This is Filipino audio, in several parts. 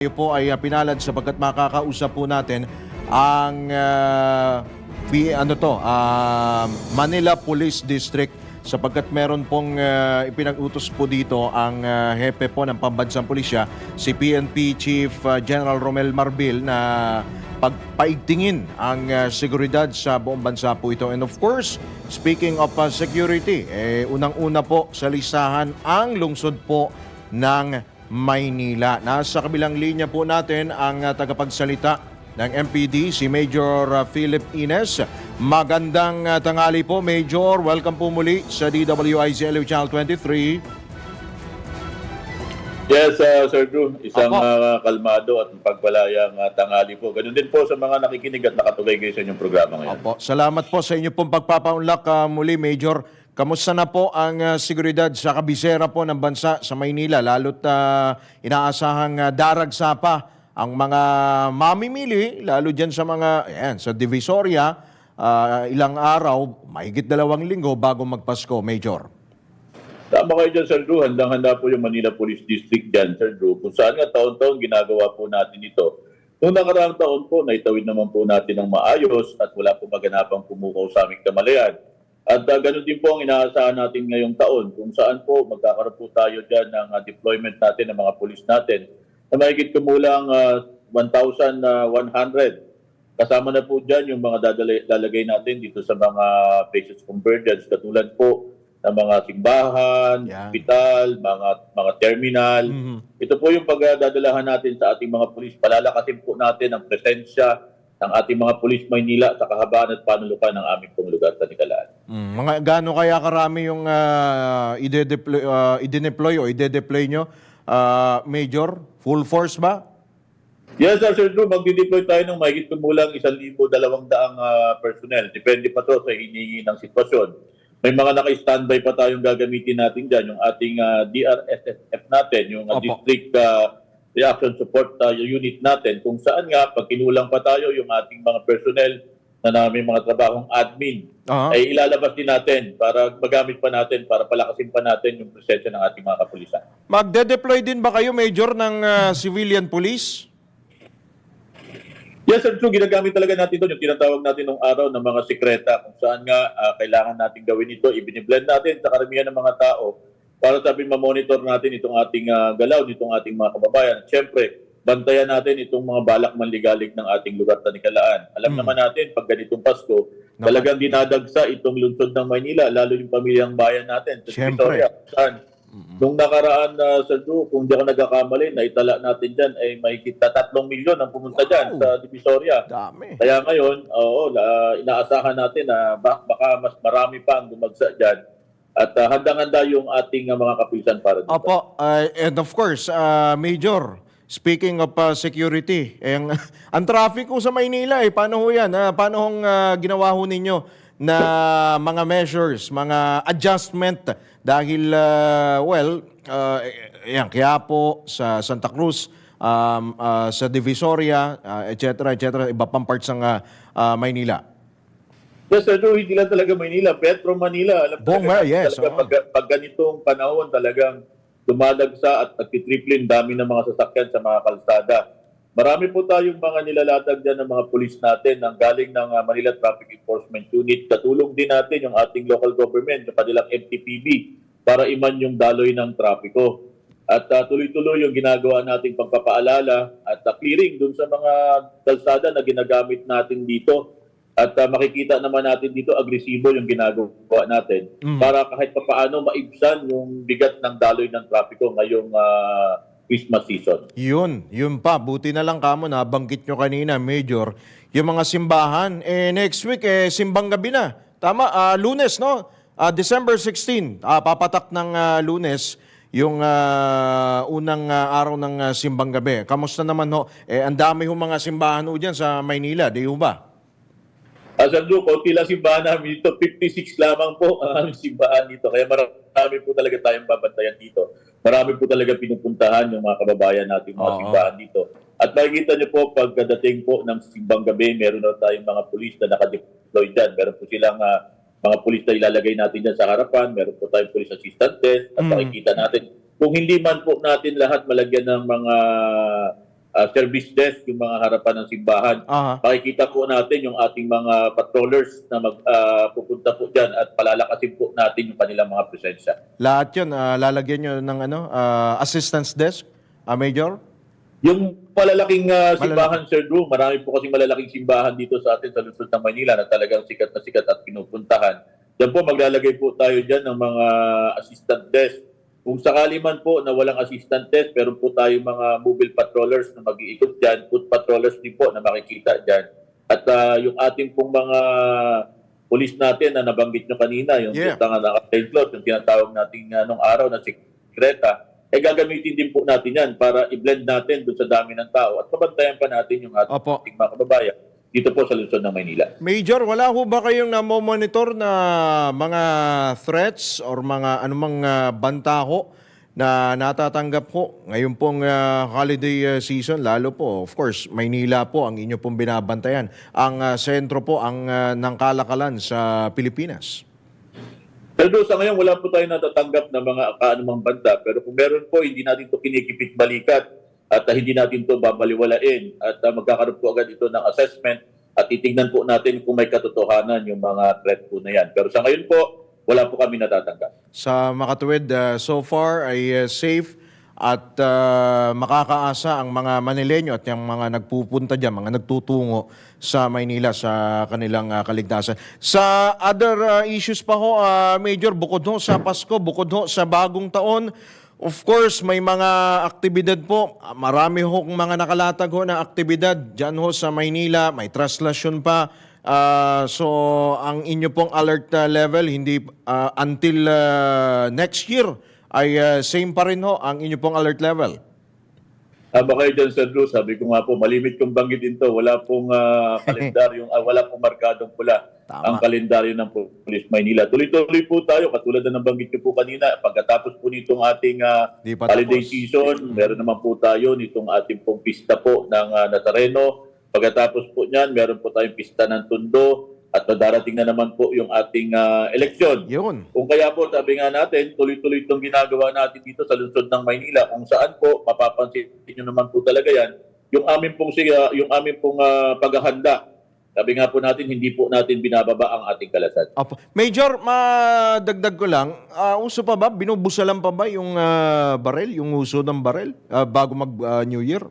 Tayo po ay uh, pinalad sapagkat makakausap po natin ang uh, ano to, ah, Manila Police District sapagkat meron pong uh, ipinag-utos po dito ang uh, hepe po ng pambansang pulisya, si PNP Chief uh, General Romel Marbil na pagpaigtingin ang uh, seguridad sa buong bansa po ito. And of course, speaking of uh, security, eh, unang-una po sa listahan ang lungsod po ng Maynila. Nasa kabilang linya po natin ang uh, tagapagsalita ng MPD, si Major uh, Philip Ines. Magandang uh, tanghali po, Major. Welcome po muli sa DWICLU Channel 23. Yes, uh, Sir Drew. Isang Apo. uh, kalmado at pagpalayang uh, tanghali po. Ganun din po sa mga nakikinig at nakatugay kayo sa inyong programa ngayon. Opo, salamat po sa inyo pong pagpapaunlak uh, muli, Major. Kamusta na po ang uh, seguridad sa kabisera po ng bansa sa Maynila? Lalo't uh, inaasahang uh, daragsa pa ang mga mamimili, lalo dyan sa mga, ayan, sa Divisoria, uh, ilang araw, mahigit dalawang linggo bago magpasko, Major. Tama kayo dyan, Sir Drew. Handang-handa po yung Manila Police District dyan, Sir Drew. Kung saan nga taon-taon ginagawa po natin ito. Noong nakaraang taon po, naitawid naman po natin ng maayos at wala po maganapang pumukaw sa aming kamalayan. At uh, ganun din po ang inaasahan natin ngayong taon kung saan po magkakaroon po tayo dyan ng uh, deployment natin ng mga police natin na mahigit kumulang uh, 1,100. Kasama na po dyan yung mga dadalay, lalagay natin dito sa mga places of convergence katulad po ng mga simbahan, Yan. hospital, mga mga terminal. Mhm. Ito po yung pagdadalahan natin sa ating mga pulis. Palalakasin po natin ang presensya ng ating mga pulis Maynila sa kahabaan at panulukan ng aming pong lugar sa Nikalaan. Mm, mga gaano kaya karami yung uh, ide-deploy, uh, ide-deploy o ide-deploy nyo, uh, Major? Full force ba? Yes, sir, Sir Drew, magdi-deploy tayo ng mahigit kumulang 1,200 uh, personnel. Depende pa to sa hinihingi ng sitwasyon. May mga naka-standby pa tayong gagamitin natin dyan, yung ating uh, DRSSF natin, yung uh. District uh, Reaction Support uh, Unit natin, kung saan nga, pag kinulang pa tayo, yung ating mga personnel na namin mga trabahong admin, Aha. ay ilalabas din natin para magamit pa natin, para palakasin pa natin yung presensya ng ating mga kapulisan. Magde-deploy din ba kayo, Major, ng uh, civilian police? Yes, sir, true. Ginagamit talaga natin doon yung tinatawag natin nung araw ng mga sikreta kung saan nga ah, kailangan natin gawin ito. Ibiniblend natin sa karamihan ng mga tao para sabi ma-monitor natin itong ating ah, galaw, itong ating mga kababayan. At syempre, bantayan natin itong mga balak manligalig ng ating lugar sa Nikalaan. Alam naman natin, pag ganitong Pasko, talagang dinadagsa itong lungsod ng Maynila, lalo yung pamilyang bayan natin. sa Syempre. Victoria, saan Nung nakaraan na sa Drew, kung di ako nagkakamali, naitala natin dyan ay may kita tatlong milyon ang pumunta dyan Wow. sa Divisoria. Dami. Kaya ngayon, oo, la- inaasahan natin na ba- baka mas marami pa ang dumagsa dyan. At ah, handang-handa yung ating ah, mga kapisan para dito. Opo, uh, and of course, uh, Major, speaking of uh, security, ang, ang traffic ko sa Maynila, eh, paano ho yan? Ah, paano hong uh, ginawa ho ninyo na mga measures, mga adjustment dahil, uh, well, uh, yan, Quiapo, sa Santa Cruz, um, uh, sa Divisoria, uh, et cetera, et cetera, iba pang parts ng uh, uh, Maynila. Yes, sir, Drew, hindi lang talaga Manila, Petro Manila. Alam Buong talaga, yes, talaga oo. pag, pag ganitong panahon talagang dumadagsa at nagtitriple dami ng mga sasakyan sa mga kalsada. Marami po tayong mga nilalatag dyan ng mga pulis natin ang galing ng ah, Manila Traffic Enforcement Unit. Katulong din natin yung ating local government, yung kanilang MTPB para iman yung daloy ng trapiko. At ah, tuloy-tuloy yung ginagawa nating pagpapaalala at ah, clearing dun sa mga kalsada na ginagamit natin dito. At ah, makikita naman natin dito agresibo yung ginagawa natin para kahit papaano maibsan yung bigat ng daloy ng trapiko ngayong ah, Christmas season. Yun, yun pa. Buti na lang kamo na banggit nyo kanina, Major, yung mga simbahan. Eh, next week, eh, simbang gabi na. Tama, ah, lunes, no? Ah, December 16, ah, papatak ng ah, lunes yung ah, unang ah, araw ng ah, simbang gabi. Kamusta naman ho? Eh, ang dami ho mga simbahan ho dyan sa Maynila, di ho ba? As ang konti lang simbahan namin dito. 56 lamang po ang aming simbahan dito. Kaya marami po talaga tayong babantayan dito. Marami po talaga pinupuntahan yung mga kababayan natin, mga Oo. simbahan dito. At makikita niyo po pagkadating po ng simbang gabi, meron na tayong mga pulis na nakadeploy dyan. Meron po silang ah, mga pulis na ilalagay natin dyan sa harapan. Meron po tayong police assistant desk. At Mm. makikita natin, kung hindi man po natin lahat malagyan ng mga ah, service desk, yung mga harapan ng simbahan. Aha. Makikita po natin yung ating mga patrollers na mag, pupunta po dyan at palalakasin po natin yung kanilang mga presensya. Lahat yun, ah, lalagyan nyo ng ano, ah, assistance desk, ah, Major? Yung malalaking ah, simbahan, Sir Drew, marami po kasing malalaking simbahan dito sa atin sa lungsod ng Manila na talagang sikat na sikat at pinupuntahan. Diyan po maglalagay po tayo dyan ng mga assistant desk. Kung sakali man po na walang assistant desk, pero po tayo mga mobile patrollers na mag-iikot dyan, foot patrollers din po na makikita dyan. At ah, yung ating pong mga police natin na nabanggit nyo kanina, yung Yeah. na naka-cloth, yung tinatawag nating uh, nung araw na sekreta, eh gagamitin din po natin yan para i-blend natin doon sa dami ng tao at mabantayan pa natin yung ating Opo. mga kababayan dito po sa lungsod ng Maynila. Major, wala ho ba kayong namomonitor na mga threats or mga anumang ah, banta ho na natatanggap ko ngayon pong ah, holiday ah, season, lalo po, of course, Maynila po ang inyo pong binabantayan. Ang ah, sentro po ang ah, ng kalakalan sa Pilipinas. Pero sa ngayon, wala po tayo natatanggap na mga kaanumang banda. Pero kung meron po, hindi natin to kinikipit balikat at ah, hindi natin to babaliwalain. At ah, magkakaroon po agad ito ng assessment at titignan po natin kung may katotohanan yung mga threat po na yan. Pero sa ngayon po, wala po kami natatanggap. Sa Makatuwid, ah, so far ay ah, safe at ah, makakaasa ang mga Manileño at yung mga nagpupunta dyan, mga nagtutungo sa Maynila sa kanilang ah, kaligtasan. Sa other ah, issues pa ho, ah, Major, bukod ho sa Pasko, bukod ho sa bagong taon, of course, may mga aktibidad po. Marami ho kung mga nakalatag ho na aktibidad dyan ho sa Maynila, may traslasyon pa. Ah, so ang inyo pong alert uh, level hindi ah, until ah, next year ay ah, same pa rin ho ang inyo pong alert level. Haba kayo dyan, Sir Drew, sabi ko nga po, malimit kong banggitin to. Wala pong ah, kalendaryong, ah, wala pong markadong pula Tama. ang kalendaryo ng Police Maynila. Tuloy-tuloy po tayo, katulad na nabanggit niyo po kanina, pagkatapos po nitong ating pa holiday season, meron naman po tayo nitong ating pong pista po ng ah, Nazareno. Pagkatapos po niyan, meron po tayong pista ng Tundo at darating na naman po yung ating ah, eleksyon. Yun. Kung kaya po, sabi nga natin, tuloy-tuloy itong ginagawa natin dito sa lungsod ng Maynila, kung saan po, mapapansin nyo naman po talaga yan, yung amin pong, siga, yung amin pong ah, paghahanda. Sabi nga po natin, hindi po natin binababa ang ating kalasad. Opo. Major, madagdag ko lang, ah, uso pa ba, binubusalan pa ba yung ah, barel, yung uso ng barel ah, bago mag ah, New Year?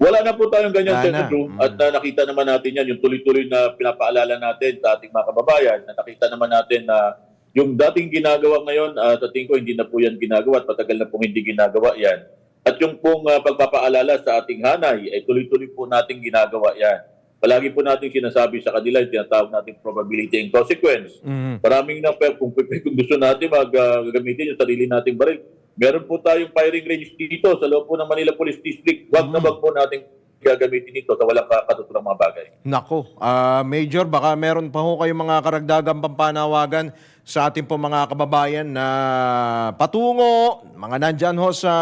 Wala na po tayong ganyan, Wala. Drew. Mm. At ah, nakita naman natin yan, yung tuloy-tuloy na pinapaalala natin sa ating mga kababayan, na nakita naman natin na yung dating ginagawa ngayon, uh, sa tingin ko hindi na po yan ginagawa at matagal na pong hindi ginagawa yan. At yung pong ah, pagpapaalala sa ating hanay, ay tuloy-tuloy po nating ginagawa yan. Palagi po natin sinasabi sa kanila, tinatawag natin probability and consequence. Mhm. Maraming na kung, kung gusto natin mag ah, gagamitin yung sarili nating baril. Meron po tayong firing range dito sa loob po ng Manila Police District. Wag na wag po nating gagamitin ito sa walang katuturang mga bagay. Nako, ah, Major, baka meron pa ho kayong mga karagdagang pampanawagan sa ating po mga kababayan na patungo, mga nandyan ho sa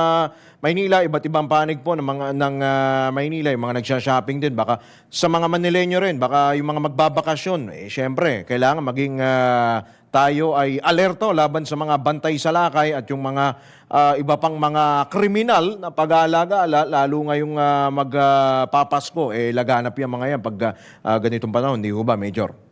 Maynila, iba't ibang panig po ng mga ng ah, Maynila, yung mga nagsha-shopping din, baka sa mga Manileño rin, baka yung mga magbabakasyon, eh syempre, kailangan maging ah, tayo ay alerto laban sa mga bantay sa lakay at yung mga ah, iba pang mga kriminal na pag-aalaga, la- lalo ngayong uh, magpapasko, eh laganap yung mga yan pag ah, ganitong panahon, di ho ba, Major?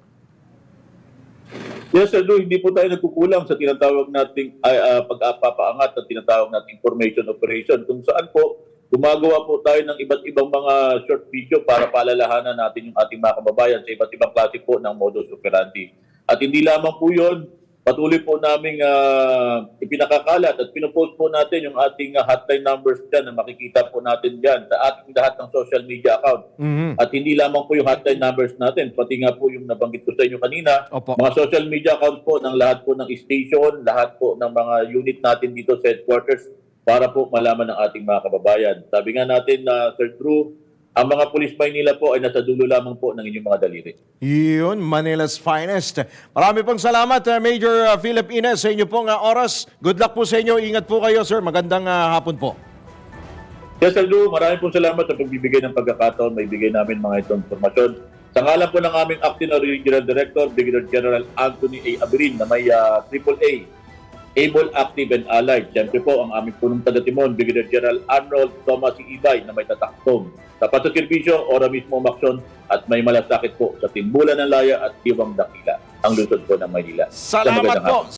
Yes, sir, Lou, hindi po tayo nagkukulang sa tinatawag nating ay, ah, pag-apapaangat at tinatawag nating information operation kung saan po gumagawa po tayo ng iba't ibang mga short video para paalalahanan natin yung ating mga kababayan sa iba't ibang klase po ng modus operandi. At hindi lamang po yun, patuloy po namin uh, ipinakakalat at pinopost po natin yung ating ah, hotline numbers dyan na makikita po natin dyan sa ating lahat ng social media account. Mhm. At hindi lamang po yung hotline numbers natin, pati nga po yung nabanggit ko sa inyo kanina, Opo. mga social media accounts po ng lahat po ng station, lahat po ng mga unit natin dito sa headquarters para po malaman ng ating mga kababayan. Sabi nga natin na Sir Drew, ang mga pulis Maynila po ay nasa dulo lamang po ng inyong mga daliri. Yun, Manila's finest. Marami pong salamat, uh, Major uh, Philip Ines, sa inyo pong uh, oras. Good luck po sa inyo. Ingat po kayo, sir. Magandang uh, hapon po. Yes, Sir Drew, maraming po salamat sa pagbibigay ng pagkakataon. May bigay namin mga itong informasyon. Sa ngalan po ng aming Acting Regional Director, Brigadier General Anthony A. Abirin na may ah, AAA able, active, and allied. Siyempre po, ang aming punong taga-timon, Brigadier General Arnold Thomas Ibay na may tataktom. Tapat sa serbisyo, ora mismo umaksyon at may malasakit po sa timbulan ng laya at diwang dakila ang lungsod po ng Maynila. Salamat po.